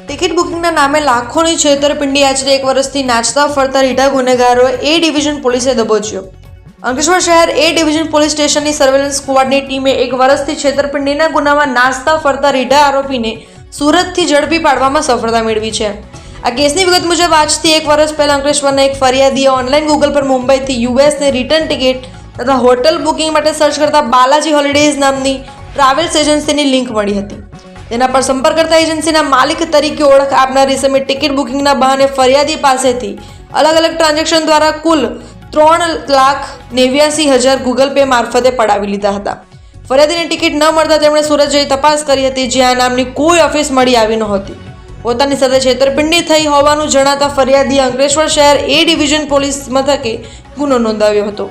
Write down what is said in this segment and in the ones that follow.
Ticket બુકિંગના નામે લાખોની છેતરપિંડી આચરી એક વર્ષથી નાચતા ફરતા રીઢા ગુનેગારો એ ડિવિઝન પોલીસે દબોચ્યો. અંકલેશ્વર શહેર એ ડિવિઝન પોલીસ સ્ટેશનની સર્વેલન્સ સ્કવોડની ટીમે એક વર્ષથી છેતરપિંડીના ગુનામાં નાચતા ફરતા રીઢા આરોપીને સુરતથી ઝડપી પાડવામાં સફળતા મેળવી છે. આ કેસની વિગત મુજબ આજથી એક વર્ષ પહેલા અંકલેશ્વરના એક ફરિયાદીએ ઓનલાઈન ગૂગલ પર મુંબઈથી યુએસને રિટર્ન ટિકિટ તથા હોટલ બુકિંગ માટે સર્ચ કરતા બાલાજી હોલિડેઝ નામની ટ્રાવેલ્સ એજન્સીની લિંક મળી હતી. તેના પર સંપર્ક કરતા એજન્સીના માલિક તરીકે ઓળખ આપનારી ઇસમે ટિકિટ બુકિંગના બહાને ફરિયાદી પાસેથી અલગ અલગ ટ્રાન્ઝેક્શન દ્વારા કુલ ત્રણ લાખ નેવ્યાસી હજાર ગૂગલ પે મારફતે પડાવી લીધા હતા. ફરિયાદીને ટિકિટ ન મળતા તેમણે સુરત જઈ તપાસ કરી હતી જ્યાં નામની કોઈ ઓફિસ મળી આવી નહોતી. પોતાની સાથે છેતરપિંડી થઈ હોવાનું જણાતા ફરિયાદીએ અંકલેશ્વર શહેર એ ડિવિઝન પોલીસ મથકે ગુનો નોંધાવ્યો હતો.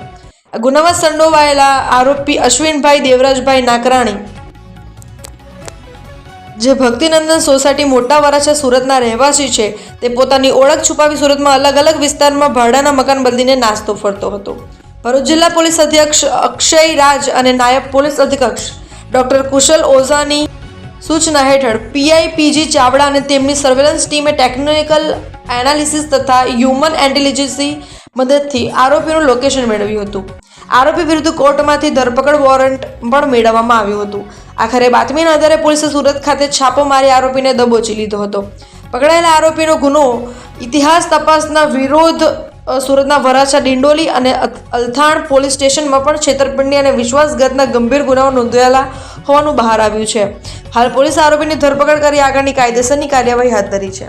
આ ગુનામાં સંડોવાયેલા આરોપી અશ્વિનભાઈ દેવરાજભાઈ નાકરાણી જે ભક્તિનંદન સોસાયટી મોટા વરાછા સુરતના રહેવાસી છે, તે પોતાની ઓળખ છુપાવી સુરતમાં અલગ અલગ વિસ્તારમાં ભાડાના મકાન બદલીને નાસ્તો ફરતો હતો. ભરૂચ જિલ્લા પોલીસ અધ્યક્ષ અક્ષય રાજ અને નાયબ પોલીસ અધિક્ષક ડોક્ટર કુશલ ઓઝાની સૂચના હેઠળ પીઆઈ પીજી ચાવડા અને તેમની સર્વેલન્સ ટીમે ટેકનિકલ એનાલિસિસ તથા હ્યુમન ઇન્ટેલિજન્સની મદદથી આરોપીનું લોકેશન મેળવ્યું હતું. આરોપી વિરુદ્ધ કોર્ટમાંથી ધરપકડ વોરંટ પણ મેળવવામાં આવ્યું હતું. આખરે બાતમીના આધારે પોલીસે સુરત ખાતે છાપો મારી આરોપીને દબોચી લીધો હતો. પકડાયેલા આરોપીનો ગુનો ઇતિહાસ તપાસના વિરોધ સુરતના વરાછા ડિંડોલી અને અલથાણ પોલીસ સ્ટેશનમાં પણ છેતરપિંડી અને વિશ્વાસઘાતના ગંભીર ગુનાઓ નોંધાયેલા હોવાનું બહાર આવ્યું છે. હાલ પોલીસે આરોપીની ધરપકડ કરી આગળની કાયદેસરની કાર્યવાહી હાથ ધરી છે.